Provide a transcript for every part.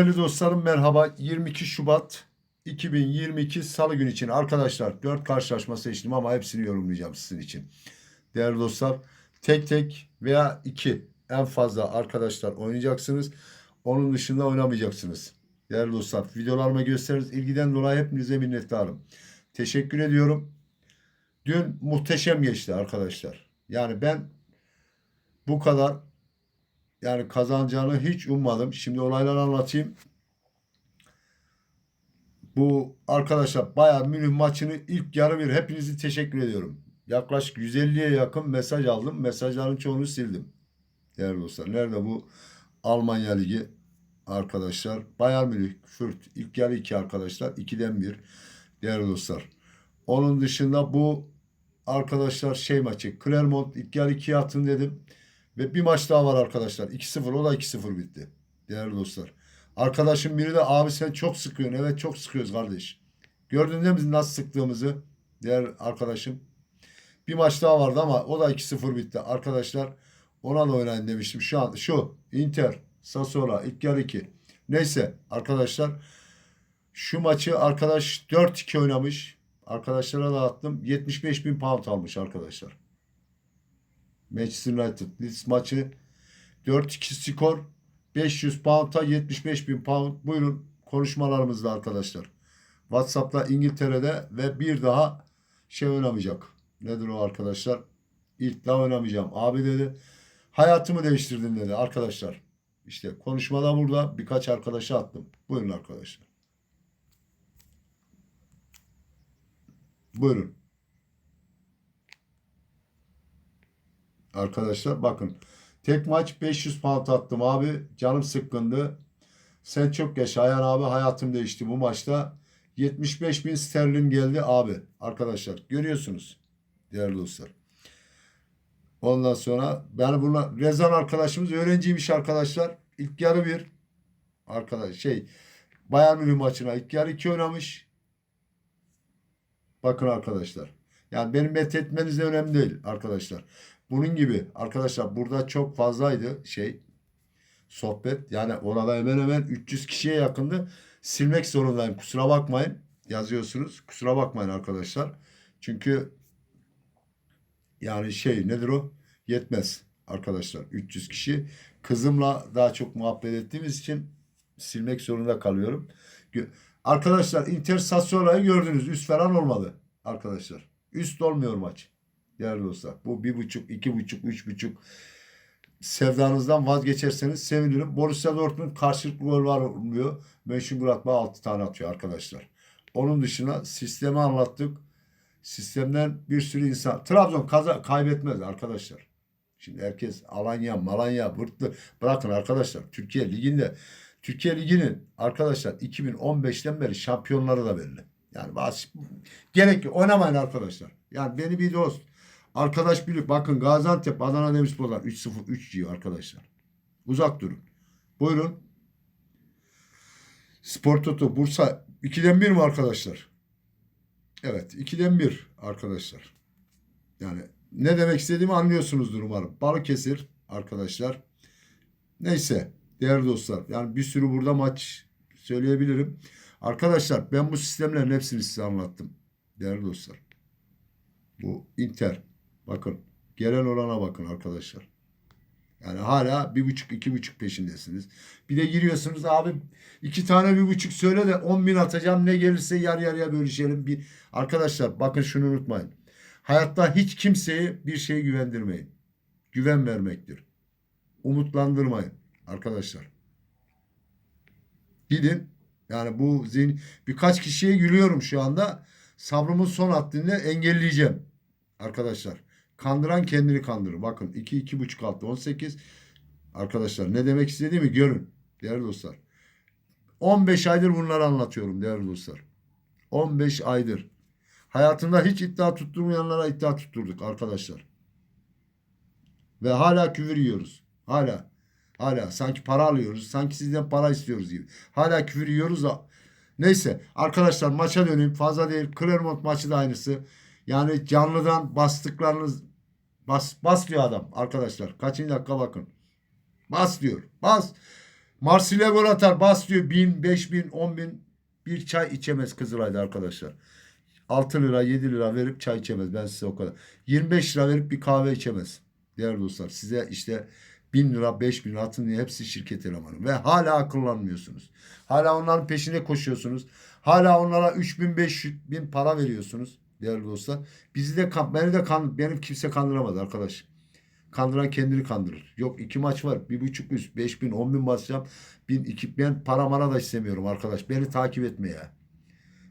Değerli dostlarım merhaba. 22 Şubat 2022 Salı günü için arkadaşlar 4 karşılaşma seçtim ama hepsini yorumlayacağım sizin için. Değerli dostlar tek tek veya 2 en fazla arkadaşlar oynayacaksınız. Onun dışında oynamayacaksınız. Değerli dostlar videolarıma gösteririz. ilgiden dolayı hepinize minnettarım. Teşekkür ediyorum. Dün muhteşem geçti arkadaşlar. Yani ben bu kadar yani kazanacağını hiç ummadım. Şimdi olayları anlatayım. Bu arkadaşlar Bayern Münih maçını ilk yarı bir hepinizi teşekkür ediyorum. Yaklaşık 150'ye yakın mesaj aldım. Mesajların çoğunu sildim. Değerli dostlar. Nerede bu Almanya Ligi arkadaşlar? Bayern Münih, Fürth ilk yarı 2 arkadaşlar. 2'den 1. Değerli dostlar. Onun dışında bu arkadaşlar şey maçı. Clermont ilk yarı 2'ye atın dedim. Ve bir maç daha var arkadaşlar. 2-0 o da 2-0 bitti. Değerli dostlar. Arkadaşım biri de abi sen çok sıkıyorsun. Evet çok sıkıyoruz kardeş. Gördün değil mi nasıl sıktığımızı? Diğer arkadaşım. Bir maç daha vardı ama o da 2-0 bitti. Arkadaşlar ona da oynayın demiştim. Şu an şu Inter, Sassuolo ilk yarı 2. Neyse arkadaşlar şu maçı arkadaş 4-2 oynamış. Arkadaşlara dağıttım. 75 bin pound almış arkadaşlar. Manchester United Leeds maçı 4-2 skor 500 pound'a 75 bin pound. Buyurun konuşmalarımızda arkadaşlar. WhatsApp'ta İngiltere'de ve bir daha şey oynamayacak. Nedir o arkadaşlar? İlk daha oynamayacağım. Abi dedi hayatımı değiştirdin dedi arkadaşlar. İşte konuşmada burada birkaç arkadaşa attım. Buyurun arkadaşlar. Buyurun. Arkadaşlar bakın. Tek maç 500 pound attım abi. Canım sıkkındı. Sen çok yaşa Ayhan abi. Hayatım değişti bu maçta. 75 bin sterlin geldi abi. Arkadaşlar görüyorsunuz. Değerli dostlar. Ondan sonra ben buna Rezan arkadaşımız öğrenciymiş arkadaşlar. İlk yarı bir arkadaş şey Bayern Münih maçına ilk yarı iki oynamış. Bakın arkadaşlar. Yani benim met etmeniz de önemli değil arkadaşlar. Bunun gibi arkadaşlar burada çok fazlaydı şey sohbet. Yani orada hemen hemen 300 kişiye yakındı. Silmek zorundayım. Kusura bakmayın. Yazıyorsunuz. Kusura bakmayın arkadaşlar. Çünkü yani şey nedir o? Yetmez arkadaşlar. 300 kişi. Kızımla daha çok muhabbet ettiğimiz için silmek zorunda kalıyorum. Arkadaşlar Inter Sassuolo'yu gördünüz. Üst falan olmadı arkadaşlar. Üst olmuyor maç. Değerli dostlar. Bu bir buçuk, iki buçuk, üç buçuk sevdanızdan vazgeçerseniz sevinirim. Borussia Dortmund karşılıklı gol var olmuyor. Mönchengladbach 6 tane atıyor arkadaşlar. Onun dışında sistemi anlattık. Sistemden bir sürü insan. Trabzon kaza kaybetmez arkadaşlar. Şimdi herkes Alanya, Malanya, Bırtlı. Bırakın arkadaşlar. Türkiye Ligi'nde Türkiye Ligi'nin arkadaşlar 2015'ten beri şampiyonları da belli. Yani bazı gerek yok. Oynamayın arkadaşlar. Yani beni bir dost arkadaş bilir. Bakın Gaziantep Adana Demirspor'dan 3-0 3 diyor arkadaşlar. Uzak durun. Buyurun. Spor Toto Bursa 2'den 1 mi arkadaşlar? Evet 2'den 1 arkadaşlar. Yani ne demek istediğimi anlıyorsunuzdur umarım. Balıkesir arkadaşlar. Neyse değerli dostlar. Yani bir sürü burada maç söyleyebilirim. Arkadaşlar ben bu sistemlerin hepsini size anlattım. Değerli dostlar. Bu Inter. Bakın. Gelen orana bakın arkadaşlar. Yani hala bir buçuk iki buçuk peşindesiniz. Bir de giriyorsunuz abi iki tane bir buçuk söyle de on bin atacağım ne gelirse yarı yarıya bölüşelim. Bir... Arkadaşlar bakın şunu unutmayın. Hayatta hiç kimseye bir şeye güvendirmeyin. Güven vermektir. Umutlandırmayın arkadaşlar. Gidin. Yani bu zihin birkaç kişiye gülüyorum şu anda. Sabrımın son haddini engelleyeceğim. Arkadaşlar. Kandıran kendini kandırır. Bakın 2 iki, 2,5 altı 18. Arkadaşlar ne demek istediğimi görün. Değerli dostlar. 15 aydır bunları anlatıyorum değerli dostlar. 15 aydır. Hayatında hiç iddia tutturmayanlara iddia tutturduk arkadaşlar. Ve hala küfür yiyoruz. Hala. Hala sanki para alıyoruz. Sanki sizden para istiyoruz gibi. Hala küfür yiyoruz. Neyse arkadaşlar maça döneyim. Fazla değil. Clermont maçı da aynısı. Yani canlıdan bastıklarınız bas, bas diyor adam arkadaşlar. Kaçıncı dakika bakın. Bas diyor. Bas. Marsilya gol atar. Bas diyor. 1000, 5000, 10.000 bir çay içemez Kızılay'da arkadaşlar. 6 lira 7 lira verip çay içemez. Ben size o kadar. 25 lira verip bir kahve içemez. Değerli dostlar size işte 1000 lira 5000 lira atın diye hepsi şirket elemanı. Ve hala akıllanmıyorsunuz. Hala onların peşine koşuyorsunuz. Hala onlara 3000 5000 bin para veriyorsunuz. Değerli dostlar. Bizi de beni de kan benim kimse kandıramaz arkadaş. Kandıran kendini kandırır. Yok iki maç var. Bir buçuk üst. Beş bin, on bin basacağım. Bin, iki, ben para mara da istemiyorum arkadaş. Beni takip etme ya.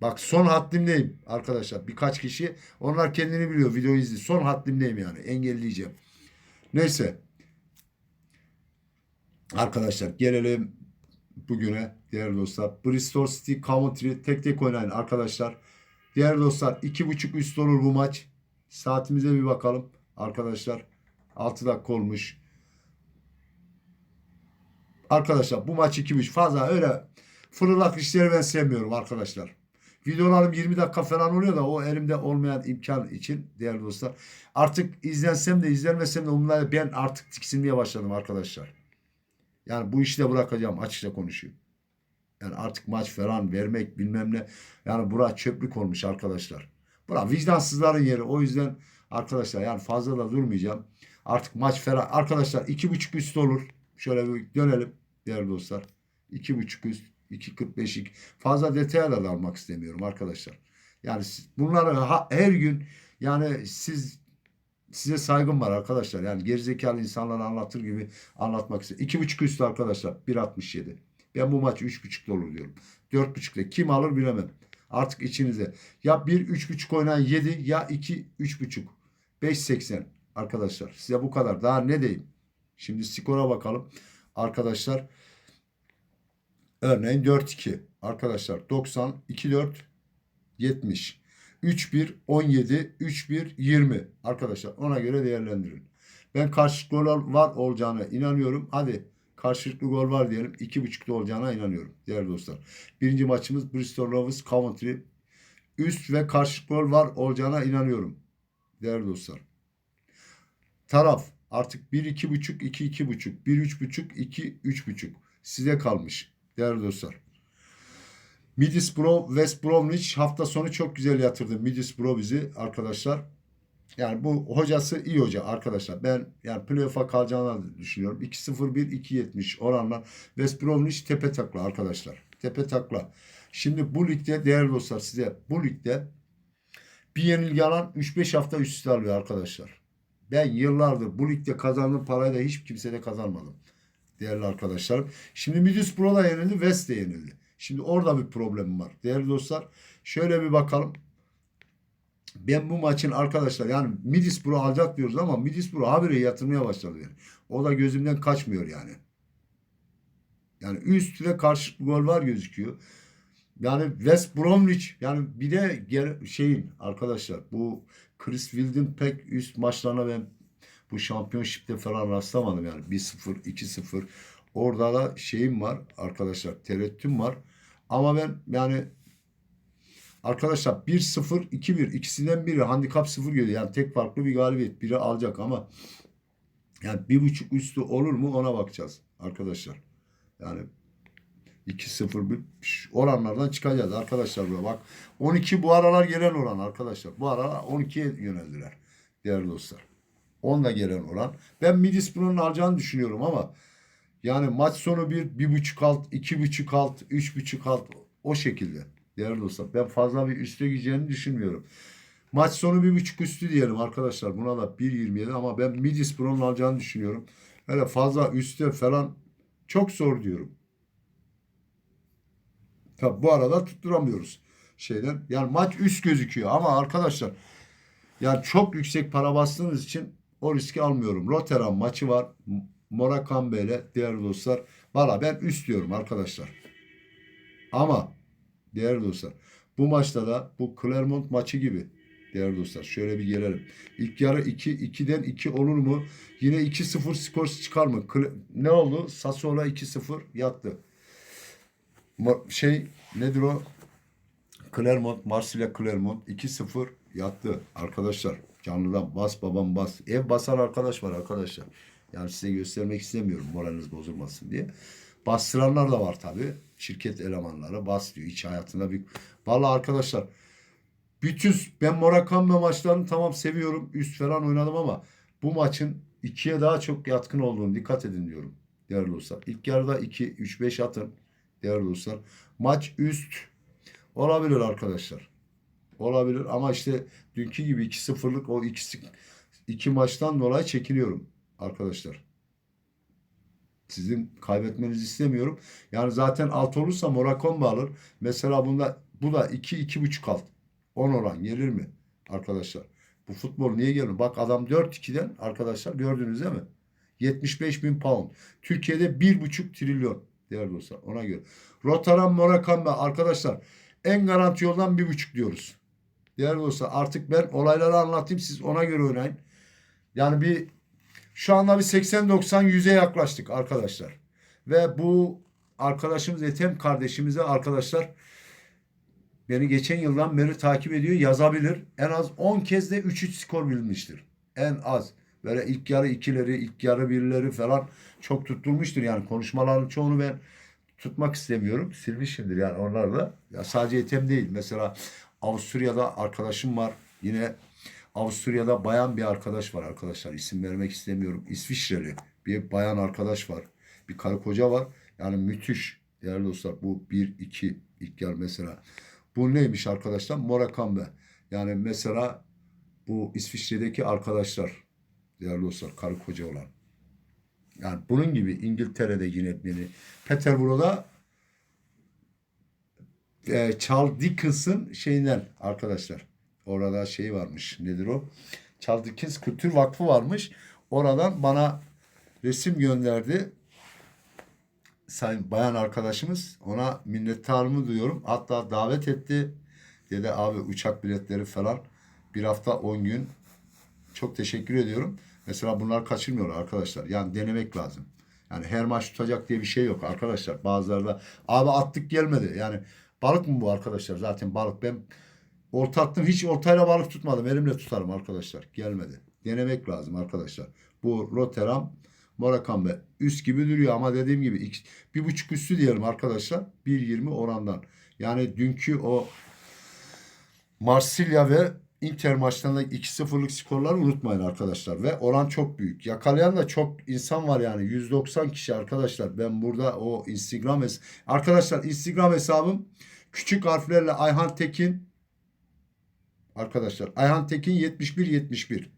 Bak son haddimdeyim arkadaşlar. Birkaç kişi onlar kendini biliyor. Videoyu izliyor. Son haddimdeyim yani. Engelleyeceğim. Neyse. Arkadaşlar gelelim bugüne değerli dostlar. Bristol City Coventry tek tek oynayın arkadaşlar. Değerli dostlar iki buçuk üst olur bu maç. Saatimize bir bakalım arkadaşlar. 6 dakika olmuş. Arkadaşlar bu maç 2-3 fazla öyle fırıldak işleri ben sevmiyorum arkadaşlar. Videolarım 20 dakika falan oluyor da o elimde olmayan imkan için değerli dostlar. Artık izlensem de izlenmesem de umurumda ben artık tiksinmeye başladım arkadaşlar. Yani bu işi de bırakacağım açıkça konuşayım. Yani artık maç falan vermek bilmem ne. Yani bura çöplük olmuş arkadaşlar. Bura vicdansızların yeri. O yüzden arkadaşlar yani fazla da durmayacağım. Artık maç falan. Arkadaşlar iki buçuk üst olur. Şöyle bir dönelim değerli dostlar. İki buçuk üst. 2.45 fazla detaya da dalmak istemiyorum arkadaşlar. Yani bunları ha- her gün yani siz size saygım var arkadaşlar. Yani gerizekalı insanlara anlatır gibi anlatmak istiyorum. İki buçuk üstü arkadaşlar. 1.67. Ben bu maç üç buçukta olur diyorum. Dört buçukta. Kim alır bilemem. Artık içinize. Ya bir üç buçuk oynayan 7 ya iki üç buçuk. 5.80 arkadaşlar. Size bu kadar. Daha ne diyeyim? Şimdi skora bakalım. Arkadaşlar örneğin 4-2. Arkadaşlar 90, 2-4, 70. 3-1, 17, 3-1, 20. Arkadaşlar ona göre değerlendirin. Ben karşılıklı gol var olacağına inanıyorum. Hadi karşılıklı gol var diyelim. 2.5'da olacağına inanıyorum değerli dostlar. Birinci maçımız Bristol Rovers Coventry. Üst ve karşılıklı gol var olacağına inanıyorum. Değerli dostlar. Taraf artık 1 2.5 2 2.5 1 3.5 2 3.5 size kalmış değerli dostlar. Middlesbrough West Bromwich hafta sonu çok güzel yatırdı Middlesbrough bizi arkadaşlar. Yani bu hocası iyi hoca arkadaşlar. Ben yani playoff'a kalacağını düşünüyorum. 2-0-1 2-70 oranla West Bromwich tepe takla arkadaşlar. Tepe takla. Şimdi bu ligde değerli dostlar size bu ligde bir yenilgi alan 3-5 hafta üst üste alıyor arkadaşlar. Ben yıllardır bu ligde kazandığım parayı da hiç kimsede kazanmadım. Değerli arkadaşlarım. Şimdi Middlesbrough da yenildi, West de yenildi. Şimdi orada bir problemim var. Değerli dostlar şöyle bir bakalım. Ben bu maçın arkadaşlar yani Middlesbrough alacak diyoruz ama Middlesbrough habire yatırmaya başladı yani. O da gözümden kaçmıyor yani. Yani üst ve karşılıklı gol var gözüküyor. Yani West Bromwich yani bir de şeyin arkadaşlar bu Chris Wild'in pek üst maçlarına ben bu şampiyonşipte falan rastlamadım yani 1-0 2-0 orada da şeyim var arkadaşlar tereddütüm var ama ben yani arkadaşlar 1-0 2-1 ikisinden biri handikap 0 geliyor. Yani tek farklı bir galibiyet. Biri alacak ama yani bir buçuk üstü olur mu ona bakacağız arkadaşlar. Yani 2-0 bir oranlardan çıkacağız arkadaşlar buraya bak 12 bu aralar gelen oran arkadaşlar. Bu aralar 12'ye yöneldiler değerli dostlar. 10 da gelen oran. Ben Middlesbrough'un alacağını düşünüyorum ama yani maç sonu bir, bir buçuk alt, iki buçuk alt, üç buçuk alt o şekilde değerli dostlar ben fazla bir üste gideceğini düşünmüyorum. Maç sonu bir buçuk üstü diyelim arkadaşlar. Buna da 1.27 ama ben Middlesbrough'un alacağını düşünüyorum. Öyle fazla üstte falan çok zor diyorum. Tabi bu arada tutturamıyoruz şeyden. Yani maç üst gözüküyor ama arkadaşlar yani çok yüksek para bastığınız için o riski almıyorum. Rotterdam maçı var. M- Morakambe ile değerli dostlar. Valla ben üst diyorum arkadaşlar. Ama değerli dostlar bu maçta da bu Clermont maçı gibi değerli dostlar şöyle bir gelelim. İlk yarı 2 2'den 2 olur mu? Yine 2-0 skor çıkar mı? Cle- ne oldu? Sassuolo 2-0 yattı. Şey nedir o? Clermont, Marsilya Clermont 2-0 yattı arkadaşlar. Canlıdan bas babam bas. Ev basar arkadaş var arkadaşlar. Yani size göstermek istemiyorum moraliniz bozulmasın diye. Bastıranlar da var tabii. Şirket elemanları bas diyor. İç hayatında bir... Vallahi arkadaşlar bütün ben Murakami maçlarını tamam seviyorum. Üst falan oynadım ama bu maçın ikiye daha çok yatkın olduğunu dikkat edin diyorum. Değerli dostlar. İlk yarıda 2, 3, 5 atın. Değerli dostlar. Maç üst olabilir arkadaşlar. Olabilir ama işte dünkü gibi 2-0'lık o ikisi iki maçtan dolayı çekiniyorum arkadaşlar. Sizin kaybetmenizi istemiyorum. Yani zaten alt olursa Morakomba alır. Mesela bunda bu da 2 iki, 2,5 alt. 10 oran gelir mi arkadaşlar? Bu futbol niye gelir? Bak adam 4-2'den arkadaşlar gördünüz değil mi? 75 bin pound. Türkiye'de 1,5 trilyon değerli dostlar ona göre. Rotterdam Morakamba arkadaşlar en garanti yoldan 1,5 diyoruz. Değerli dostlar artık ben olayları anlatayım siz ona göre oynayın. Yani bir şu anda bir 80-90-100'e yaklaştık arkadaşlar. Ve bu arkadaşımız Ethem kardeşimize arkadaşlar beni geçen yıldan beri takip ediyor yazabilir. En az 10 kez de 3-3 skor bilmiştir. En az. Böyle ilk yarı ikileri, ilk yarı birleri falan çok tutturmuştur. Yani konuşmaların çoğunu ben tutmak istemiyorum. Silmişimdir yani onlarla. Ya sadece Ethem değil. Mesela Avusturya'da arkadaşım var. Yine Avusturya'da bayan bir arkadaş var arkadaşlar. İsim vermek istemiyorum. İsviçreli bir bayan arkadaş var. Bir karı koca var. Yani müthiş. Değerli dostlar bu 1-2 ilk yer mesela. Bu neymiş arkadaşlar? Morakambe. Yani mesela bu İsviçre'deki arkadaşlar değerli dostlar karı koca olan. Yani bunun gibi İngiltere'de yönetmeni. Peterborough'da e, Charles Dickens'ın şeyinden arkadaşlar. Orada şey varmış. Nedir o? Dickens Kültür Vakfı varmış. Oradan bana resim gönderdi. Sayın bayan arkadaşımız ona minnettarımı duyuyorum. Hatta davet etti. Dedi abi uçak biletleri falan bir hafta 10 gün. Çok teşekkür ediyorum. Mesela bunlar kaçırmıyor arkadaşlar. Yani denemek lazım. Yani her maç tutacak diye bir şey yok arkadaşlar. Bazıları da abi attık gelmedi. Yani balık mı bu arkadaşlar? Zaten balık. Ben olta attım. Hiç oltayla balık tutmadım. Elimle tutarım arkadaşlar. Gelmedi. Denemek lazım arkadaşlar. Bu Rotterdam Morakambe üst gibi duruyor ama dediğim gibi iki, bir buçuk üstü diyelim arkadaşlar. 1.20 orandan. Yani dünkü o Marsilya ve Inter maçlarında 2-0'lık skorları unutmayın arkadaşlar. Ve oran çok büyük. Yakalayan da çok insan var yani. 190 kişi arkadaşlar. Ben burada o Instagram hes Arkadaşlar Instagram hesabım küçük harflerle Ayhan Tekin Arkadaşlar Ayhan Tekin 71 71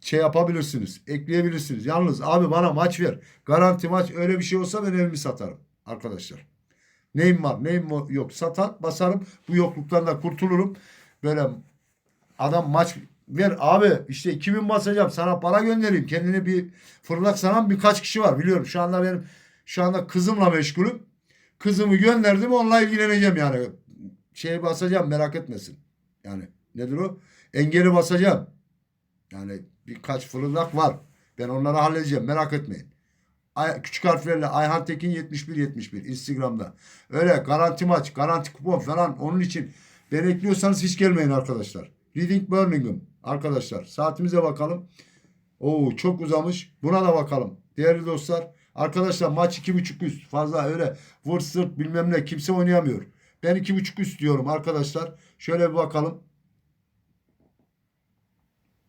şey yapabilirsiniz. Ekleyebilirsiniz. Yalnız abi bana maç ver. Garanti maç öyle bir şey olsa ben evimi satarım. Arkadaşlar. Neyim var neyim yok satar basarım. Bu yokluktan da kurtulurum. Böyle adam maç ver abi işte 2000 basacağım sana para göndereyim. Kendini bir fırlak sanan birkaç kişi var biliyorum. Şu anda benim şu anda kızımla meşgulüm. Kızımı gönderdim onunla ilgileneceğim yani. Şey basacağım merak etmesin. Yani nedir o? Engeli basacağım. Yani birkaç fırıldak var. Ben onları halledeceğim merak etmeyin. Ay, küçük harflerle Ayhan Tekin 71 71 Instagram'da. Öyle garanti maç, garanti kupon falan onun için beni ekliyorsanız hiç gelmeyin arkadaşlar. Reading Birmingham arkadaşlar. Saatimize bakalım. Oo çok uzamış. Buna da bakalım. Değerli dostlar. Arkadaşlar maç iki buçuk üst. Fazla öyle vur sırt bilmem ne kimse oynayamıyor. Ben iki buçuk üst diyorum arkadaşlar. Şöyle bir bakalım.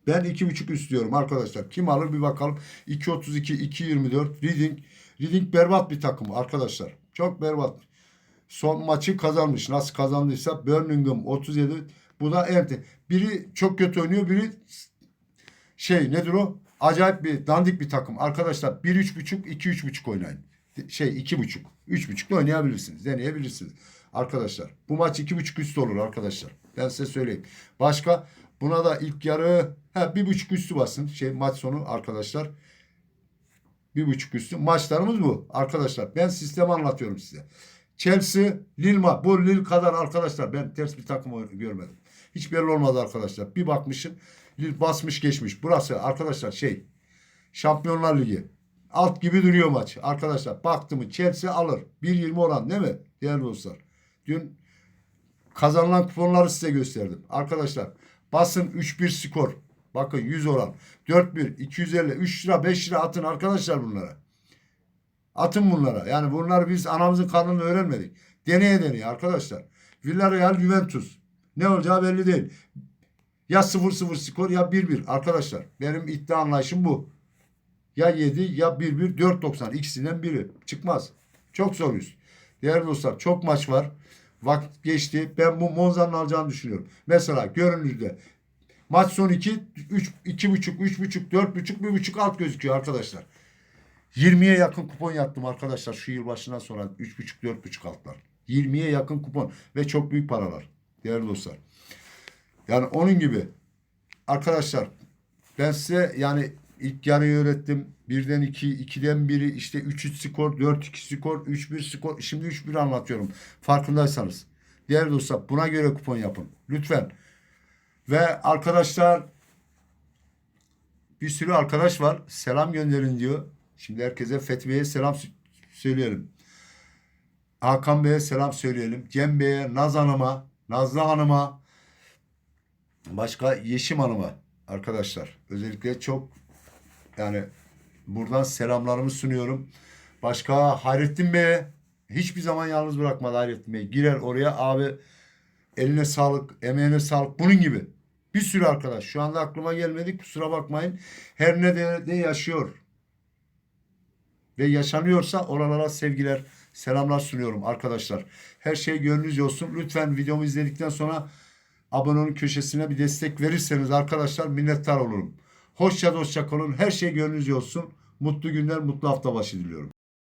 Ben iki buçuk üst diyorum arkadaşlar. Kim alır bir bakalım. 2.32, 2.24. Reading. Reading berbat bir takım arkadaşlar. Çok berbat. Son maçı kazanmış. Nasıl kazandıysa Birmingham 37. Bu da Ente. Biri çok kötü oynuyor. Biri şey nedir o? Acayip bir dandik bir takım. Arkadaşlar 1 3.5 2 3.5 oynayın. Şey 2.5 3.5'da oynayabilirsiniz. Deneyebilirsiniz. Arkadaşlar bu maç 2.5 üstü olur arkadaşlar. Ben size söyleyeyim. Başka buna da ilk yarı bir buçuk üstü basın. Şey maç sonu arkadaşlar. Bir buçuk üstü. Maçlarımız bu arkadaşlar. Ben sistemi anlatıyorum size. Chelsea, Lille Bu Lille kadar arkadaşlar ben ters bir takım görmedim. Hiç belli olmadı arkadaşlar. Bir bakmışım Lille basmış geçmiş. Burası arkadaşlar şey Şampiyonlar Ligi. Alt gibi duruyor maç. Arkadaşlar baktı mı Chelsea alır. 1.20 oran değil mi? Değerli dostlar. Dün kazanılan kuponları size gösterdim. Arkadaşlar basın 3-1 skor. Bakın 100 oran. 4-1, 250, 3 lira, 5 lira atın arkadaşlar bunlara. Atın bunlara. Yani bunları biz anamızın karnını öğrenmedik. Deneye deneye arkadaşlar. Villarreal Juventus. Ne olacağı belli değil. Ya 0-0 skor ya 1-1 arkadaşlar. Benim iddia anlayışım bu. Ya 7 ya 1-1 4-90 ikisinden biri. Çıkmaz. Çok zor yüz. Değerli dostlar çok maç var. Vakit geçti. Ben bu Monza'nın alacağını düşünüyorum. Mesela görünürde maç son 2 3 2.5 3.5 4.5 1.5 alt gözüküyor arkadaşlar. 20'ye yakın kupon yattım arkadaşlar şu yılbaşından sonra 3.5 4.5 altlar. 20'ye yakın kupon ve çok büyük paralar. Değerli dostlar. Yani onun gibi arkadaşlar ben size yani ilk yarıyı öğrettim. Birden iki, ikiden biri işte 3-3 skor, 4-2 skor, 3-1 skor. Şimdi 3-1 anlatıyorum. Farkındaysanız. Değerli dostlar buna göre kupon yapın. Lütfen. Ve arkadaşlar bir sürü arkadaş var. Selam gönderin diyor. Şimdi herkese Fethi selam sö- söyleyelim. Hakan Bey'e selam söyleyelim. Cem Bey'e, Naz Hanım'a, Nazlı Hanım'a, başka Yeşim Hanım'a arkadaşlar. Özellikle çok yani buradan selamlarımı sunuyorum. Başka Hayrettin Bey'e hiçbir zaman yalnız bırakmadı Hayrettin Bey. Girer oraya abi eline sağlık, emeğine sağlık bunun gibi. Bir sürü arkadaş. Şu anda aklıma gelmedi kusura bakmayın. Her ne de, yaşıyor. Ve yaşanıyorsa oralara sevgiler, selamlar sunuyorum arkadaşlar. Her şey gönlünüzce olsun. Lütfen videomu izledikten sonra abonanın köşesine bir destek verirseniz arkadaşlar minnettar olurum. Hoşça dostça kalın. Her şey gönlünüzce olsun. Mutlu günler, mutlu hafta başı diliyorum.